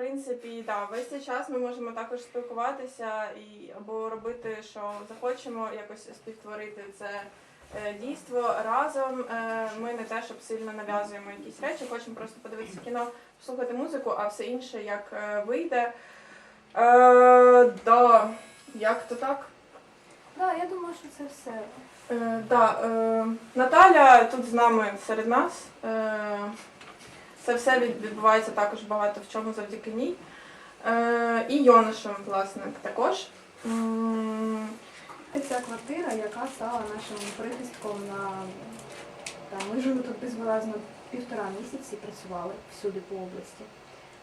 принципі, да, весь цей час ми можемо також спілкуватися і або робити, що захочемо, якось співтворити це е, дійство разом. Е, Ми не те, щоб сильно нав'язуємо якісь речі, хочемо просто подивитися кіно, послухати музику, а все інше як е, вийде. Е, да, як то так? Да, я думаю, що це все. Е, да, е, Наталя тут з нами серед нас. Е, це все відбувається також багато в чому завдяки ній. Е, і Йонашем, власне, також. Ця квартира, яка стала нашим прихистком на там, ми жили тут безвилазно півтора місяці, працювали всюди по області.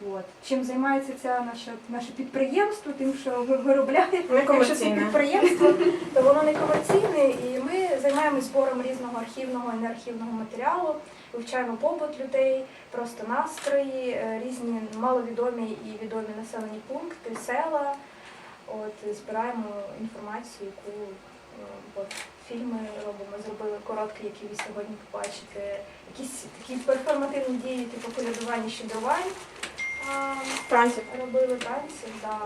От. Чим займається ця наша наше підприємство, тим, що ви- виробляє Якщо це підприємство, то воно не комерційне, і ми займаємося збором різного архівного і неархівного матеріалу, вивчаємо побут людей, просто настрої, е, різні маловідомі і відомі населені пункти, села. От збираємо інформацію, яку е, от, фільми робимо, зробили короткі, які ви сьогодні побачите. Якісь такі перформативні дії, типу колядування щедрувань. А, Франців. Робили танці, да.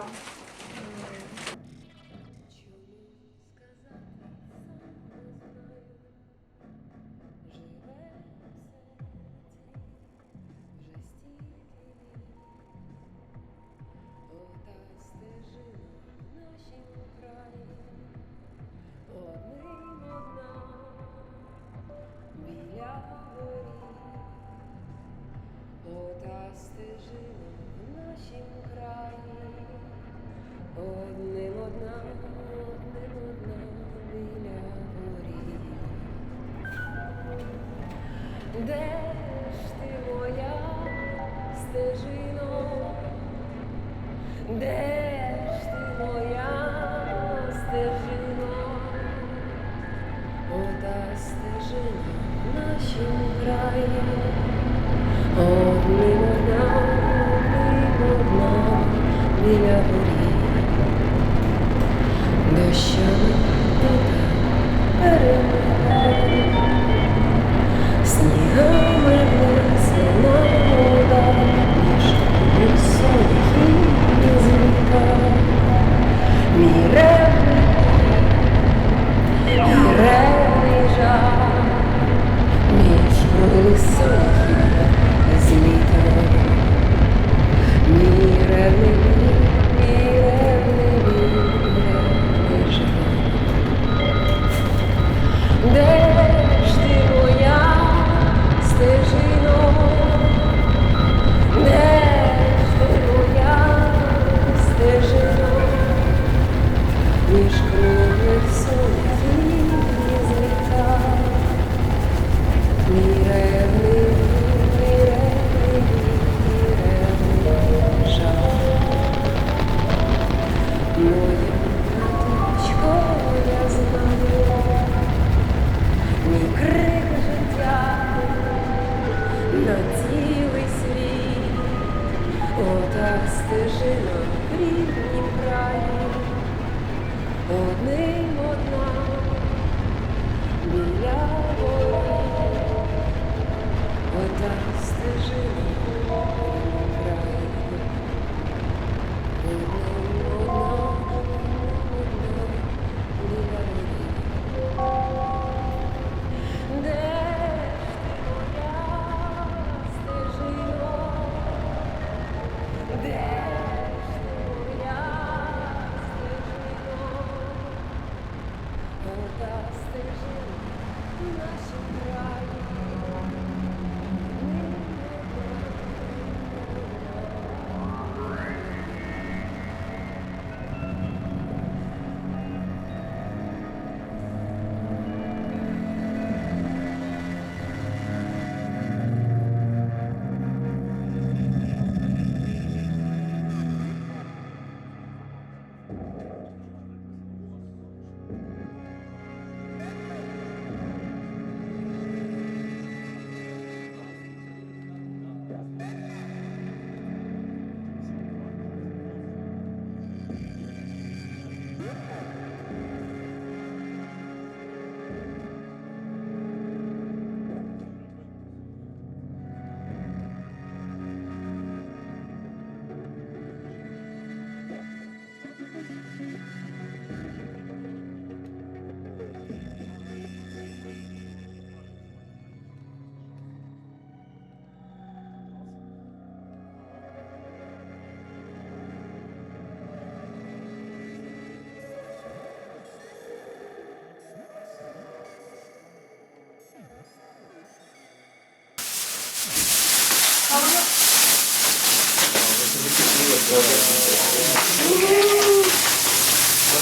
Де ж ти моя стежино? Де ж ти моя стежино? Ота стежина в нашім краї. Одним одна, одним одна біля воріт. Дощами вода home with. so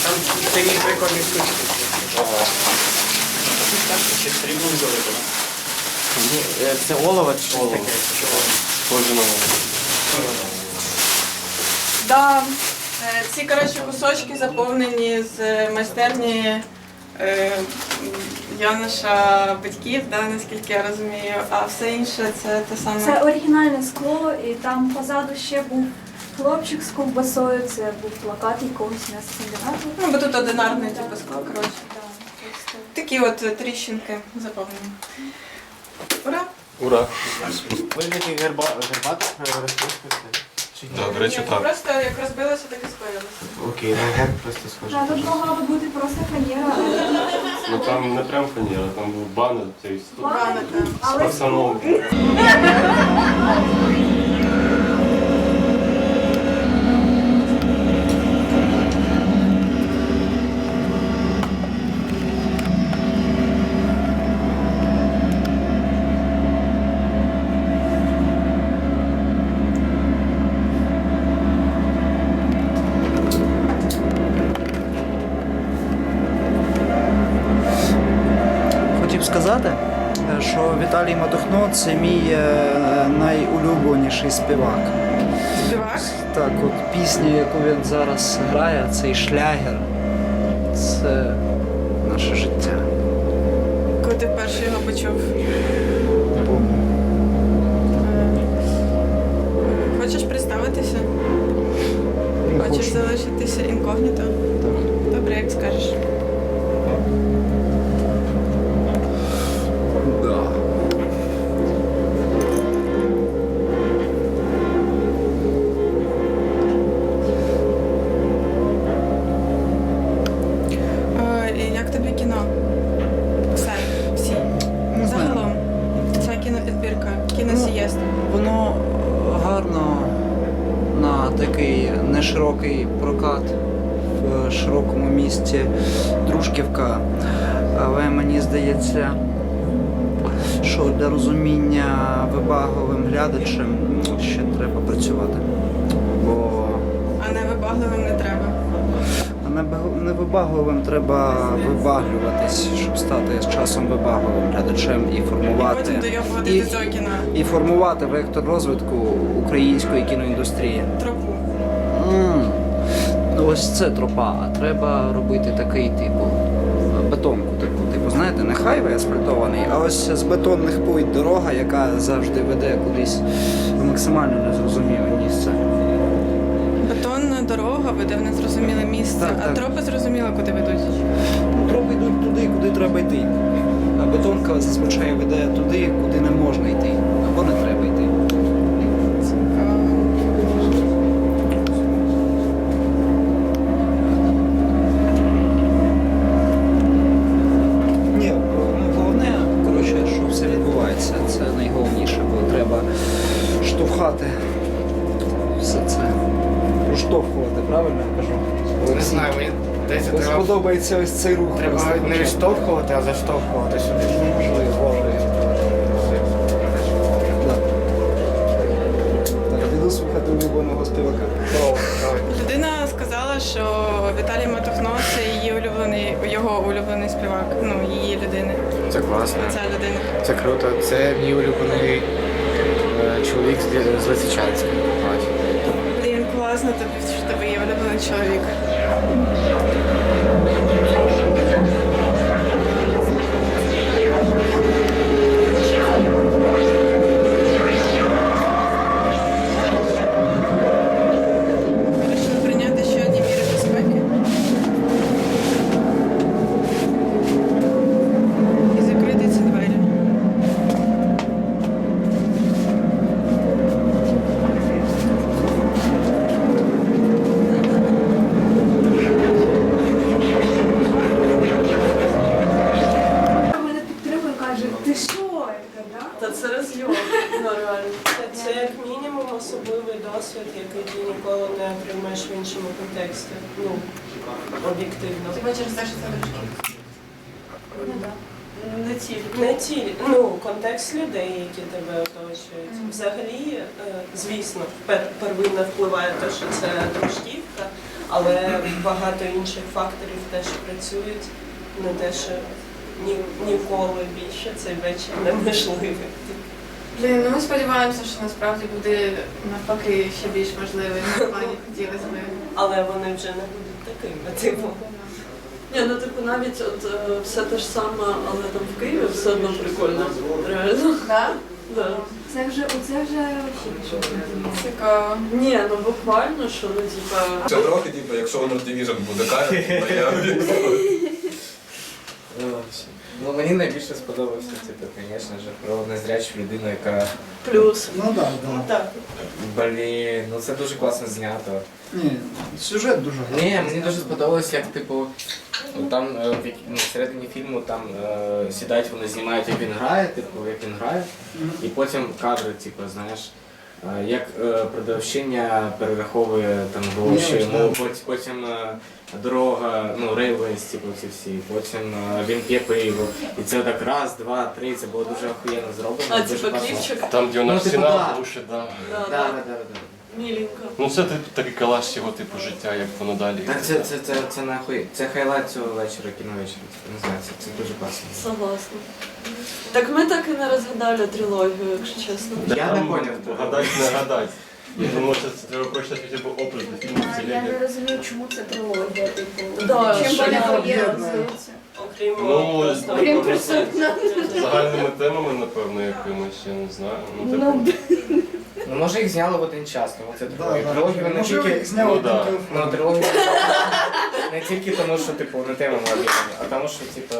Там такі прикольні штучки. Ага. Ще Ну, е, Це олово чи Олово. Схоже на олово. Да. Е, Ці коротше кусочки заповнені з е, майстерні е, Яноша батьків, да, наскільки я розумію, а все інше це те саме. Це оригінальне скло, і там позаду ще був хлопчик з ковбасою, це був плакат якогось м'ясокомбінату. Ну, бо тут одинарне типу скло, коротше. Такі от е, тріщинки заповнені. Ура! Ура. Ви такі герба, гербат? Чи ні? Да, до речі, Ні, так. Просто як розбилося, так і скоїлося. Окей, ну герб просто схожий. Да, тут могла би бути просто фанера, Ну там не прям фанера, там був банер, цей Банер, да. але пацаном. Сказати, що Віталій Матухно це мій е, найулюбленіший співак. Співак? Так, от пісня, яку він зараз грає, цей шлягер, це наше життя. Коли ти вперше його почув. Е, Хочеш представитися? Хочеш залишитися інкогніто? Мені що для розуміння вибаговим глядачем ще треба працювати. Бо А не вибагливим не треба. не б- не вибагливим треба вибаглюватись, щоб стати з часом вибагливим глядачем і І формувати. дойобувати і- до цього кіна. і формувати вектор розвитку української кіноіндустрії. Тропу. М, Ну ось це тропа, а треба робити такий типу бетонку хайвей асфальтований, а ось з бетонних плит дорога, яка завжди веде кудись в максимально незрозуміле місце. Бетонна дорога веде в незрозуміле місце, Так, а так. тропи зрозуміло, куди ведуть. Ну, Тропи йдуть туди, куди треба йти. А бетонка зазвичай веде туди, куди не можна йти, або не треба йти. Цікаво. Ні, ну, головне, коротше, що все відбувається, це найголовніше, бо треба штовхати все це. Проштовхувати, правильно я кажу? Не знаю, мені здається, Ось треба, подобається ось цей рух. треба не відштовхувати, а заштовхувати сюди. Можливо, можливо. Да. Слухати улюбленого співака. Людина сказала, що Віталій Матухно це її улюблений, його улюблений співак. Ну, її людини. Це класно. Ця людина. Це круто. Це мій улюблений е, чоловік з, з Лисичанська. Блін, класно тобі, що тебе є улюблений чоловік. よいしょ。Об'єктивно. Хіба через те, що це дочки? Ну, да. Не тільки. Не ті, ну, контекст людей, які тебе оточують. Взагалі, е, звісно, первинно впливає те, що це дружківка, але багато інших факторів теж працюють на те, що ні, ніколи більше цей вечір неможливий. Блін, ну ми сподіваємося, що насправді буде навпаки ще більш важливий на плані хотілося б. Але вони вже не будуть такими, типу. Ні, ну типу навіть от е, все те ж саме, але там в Києві все одно прикольно. Реально. Да? Да. Це вже оце вже Цікаво. Ні, ну буквально, що ну типа. Це трохи, типу, якщо Honor Division буде карти, то я Ну, мені найбільше сподобався, типу, звісно ж, про незрячу людину, яка Плюс. Ну так, Ну так. так. блін, ну це дуже класно знято. Ні, сюжет дуже гарний. Ні, мені дуже сподобалось, як типу. Там е, в як- ну, всередині фільму там е, сідають, вони знімають, як він грає, типу, як він грає, і потім кадри, типу, знаєш, е, як е, продавщиня перераховує там гроші, Ні, йому да. потім, потім е, дорога, ну, рейлвейс, типу, ці всі, потім е, він п'є пиво. І це так раз, два, три, це було дуже охуєнно зроблено. А дуже типа класно. кліпчик. Там, де вона Ну, в типу, стіна да. глушить, да. Да, Да, да. да, да, да. Міленько. Ну це типу, такий калаш його типу життя, як воно далі. Так, це, це, це, це нахуй, це хайлайт цього вечора, кіновечора. Типу, не знаю, це, це дуже класно. Согласна. Так ми так і не розгадали трилогію, якщо чесно. Я не поняв. Гадать, не гадать. Я думаю, що це треба прочитати хоча б опис до фільму Я не розумію, чому це трилогія, типу. Да, Чим що вона об'єднується? Окрім Ну, просто просто- Загальними темами, напевно, якимось, я не знаю. Ну, типу, Ну, може їх зняли в один час, тому це трилогія. да. Можливо, тільки... їх зняли Ну, да. телефон. Ну, трилогія не тільки тому, що, типу, не темами об'єднані, а тому, що, типу...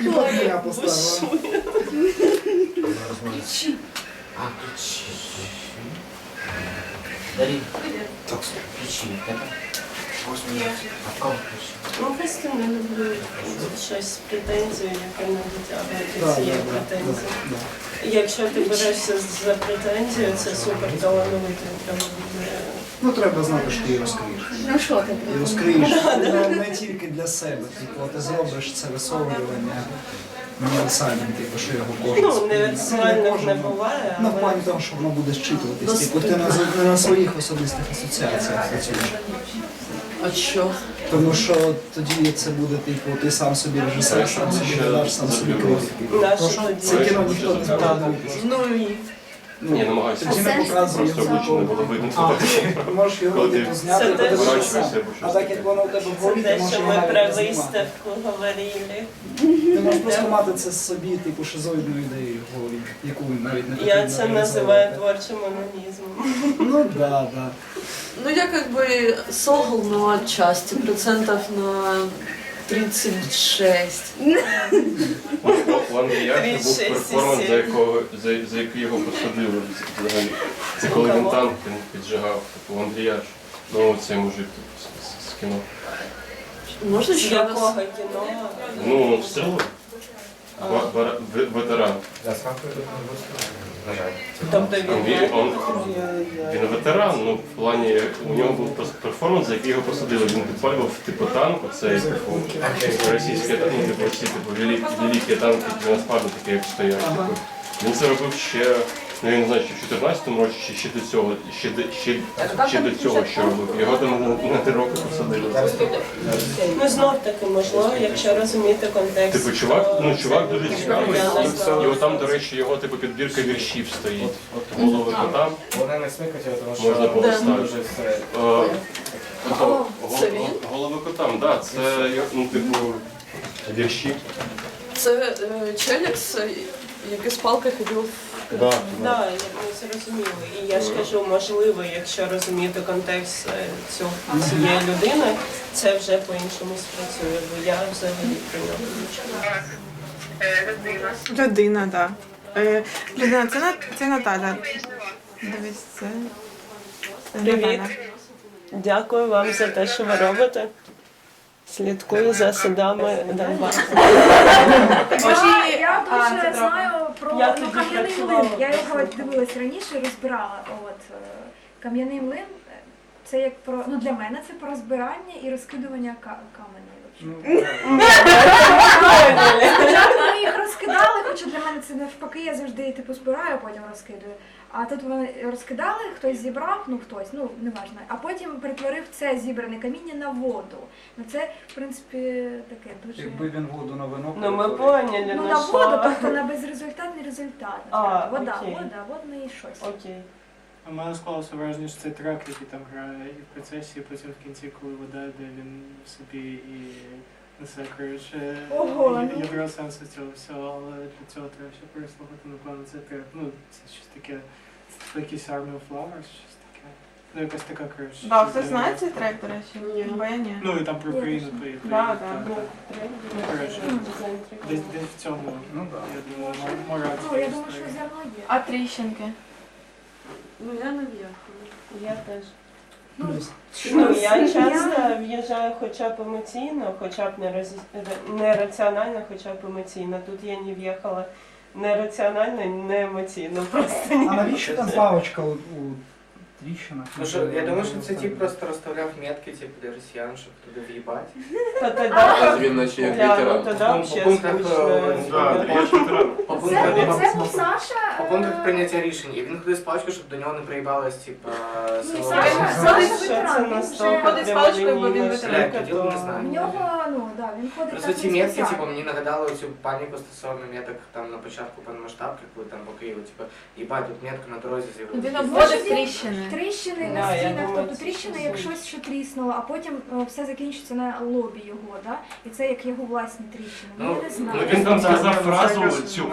І так я поставила. А, ключі. Дарі. Так, ключі. А в кого? Ну, не люблю щось з претензією, яке не дотягує цієї претензії. Якщо ти берешся за претензію, це супер талановитий. прям, е, Ну треба знати, що ти її розкриєш. Ну що ти? І розкриєш не, не тільки для себе, типу, ти зробиш це висовлювання універсальним, типу, що його кожен Ну, універсальних не буває, Ну, в але плані того, що воно буде зчитуватись. Типу, ти на, не на своїх особистих асоціаціях працюєш. А що? Тому що тоді це буде, типу, ти сам собі режисер, сам собі сам собі критик. Тому тоді. це кіно ніхто не. Ну і Ні, намагаюся Тоді не показує просто обличчя не було видно. А, ти можеш його Коли ти зняти Це подивитися поворачуєшся А так як воно у тебе в голові, ти те, можеш що його ми навіть про не знімати. виставку говорили. Ти можеш просто мати це собі, типу, шизоїдну ідею в голові, яку навіть не Я потрібно це називаю реалізовувати. творчим анонізмом. Ну да, да. ну я как бы согл на отчасти, процентов на 36. У Андрія був перформанс, за якого за, за який його посадили взагалі. Це коли він танк піджигав, типу у Андрія. Ну цей мужик з, з, з кіно. Можна ще якого кіно? Ну, стрілок. Ва- вара- ве- Ветеран. Тобто Він, він он, він ветеран, ну в плані у нього був пер- перформанс, за який його посадили. Він підпалював типу танк, оцей типу танк, ну, типу всі типу великі, великі танки насправді такі як стоять. Типу. Він це робив ще, ну я не знаю, чи в 14-му році, чи ще до цього, ще, до- ще, ще до цього що робив. Його там на, на три роки посадили. Ну знов таки, можливо, якщо розуміти контекст. Типу, чувак, ну чувак дуже цікавий. Його там, до речі, його типу підбірка віршів стоїть. От, от, Голови кота. Вона не смикати, тому що Можна було дуже. Е, це він? Голови котам, так, це ну, типу, вірші. Це е, челікс, який з палки ходив. Да, Да, я ми зрозуміли. І я ж кажу, можливо, якщо розуміти контекст е, цього цієї людини, це вже по-іншому спрацює, бо я взагалі про нього нічого. Людина, так. Е, людина, це, на, це Наталя. Дивись, це. Привіт. Наталя. Дякую вам за те, що ви робите. Слідкую за судами Донбасу. Я, я дуже знаю про Я ну, тоді кам'яний працювала. млин. Я його дивилась раніше, розбирала. От е, кам'яний млин е, це як про ну для мене це про розбирання і розкидування ка- каменю. Спочатку ми їх розкидали, хоча для мене це навпаки, я завжди її типу збираю, а потім розкидаю. А тут вони розкидали, хтось зібрав, ну хтось, ну неважно. А потім перетворив це зібране каміння на воду. Ну це, в принципі, таке дуже. Якби він воду на вино Ну ми перетворив. поняли, Ну на на воду, що. тобто на безрезультатний результат. А, вода, окей. вода, водне щось. Окей. У мене склалося враження, що це трек, який там грає і в процесі, і потім в кінці, коли вода, де він собі і несе коротше Ого, я- ну. ядро сенсу цього всього, але для цього треба ще переслухати, напевно, це трек. Ну, це щось таке, це якийсь Army of Flowers, щось таке. Ну, якась така коротше. Да, хтось знає цей трек, до речі? Ні. Бо я ні. Ну і там про Україну і Да, да. Ну, так. Ну, коротше, Десь, десь в цьому, Ну я думаю, мор- Ну, я думаю, що зерно є. А тріщинки? Ну я не в'їхала. Я теж. Ну, Ну, я я- часто в'їжджаю хоча б емоційно, хоча б не, роз... не раціонально, хоча б емоційно. Тут я не в'їхала не раціонально, не емоційно. Просто А ні. навіщо там палочка у, у тріщинах? Ну, я думаю, що це тип просто розставляв метки типу, для росіян, щоб туди в'їбати. То тоді, А він наче як ну ветеран. тоді По взагалі пунктах, е, Да, ветеран. По Це, пунктах, це був Саша. по е, пунктах прийняття рішень. І він ходив з паличкою, щоб до нього не приїбалось, типу, Ні, село. Саша, Саша це Ходить з паличкою, бо він ветеран. штука, Я не знаю. В нього, ну, да, він ходить Просто ці метки, типу, мені нагадали цю паніку стосовно меток там на початку повномасштабки, коли там по Києву, типу, їбать, тут метка на дорозі з'явилася. Він Може, обводить тріщини. Тріщини Да, на я стінах, думаю, тобто це тріщини, як щось, що тріснуло, а потім е, все закінчиться на лобі його, да? і це як його власні тріщини. Ну, Ну, я не Ну знаю. він там сказав фразу цю.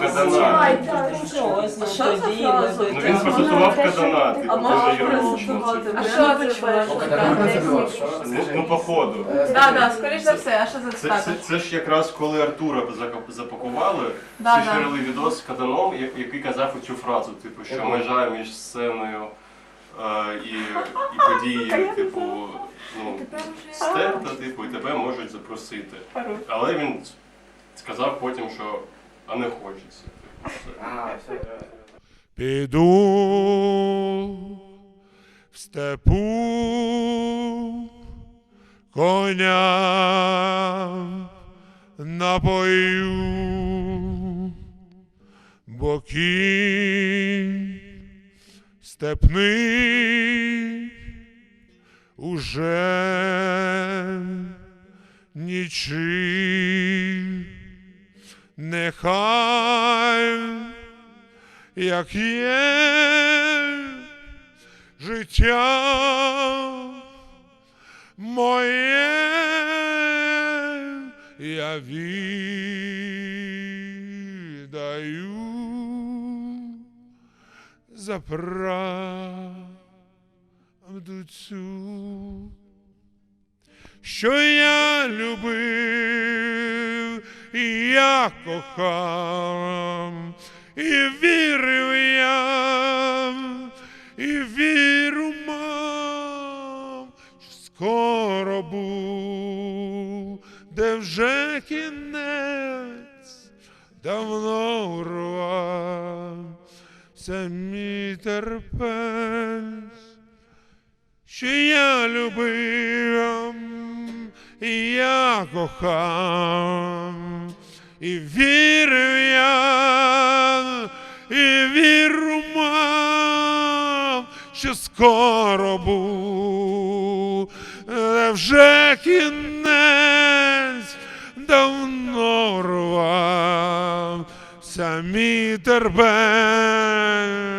Ай, Ну, ну, що, А що за фраза? ну, він кадана, ти- типу, А можеш дуже іронічно. презентувати? це. А що О? Ну, ну походу. Е, Да, да, скоріш за все, а що за Це, це, це ж якраз коли Артура зак- запакували, Да, всі да. ширили відос з каданом, я- який казав цю фразу, типу, що Яку? межа між сценою е, і, і подією, типу, ну, стерта, типу, і тебе можуть запросити. Але він сказав потім, що а не хочеться. Типу, все. А, все, Піду в степу коня напою, бо кінь степний уже нічий, нехай як є життя моє, я віддаю за правду цю, що я любив і я кохав, і вірив буде вже кінець, давно урвався мій терпець. Що я любив, і я кохав, і вірив я, і віру мав, що скоро буде вже кінець, давно терпе.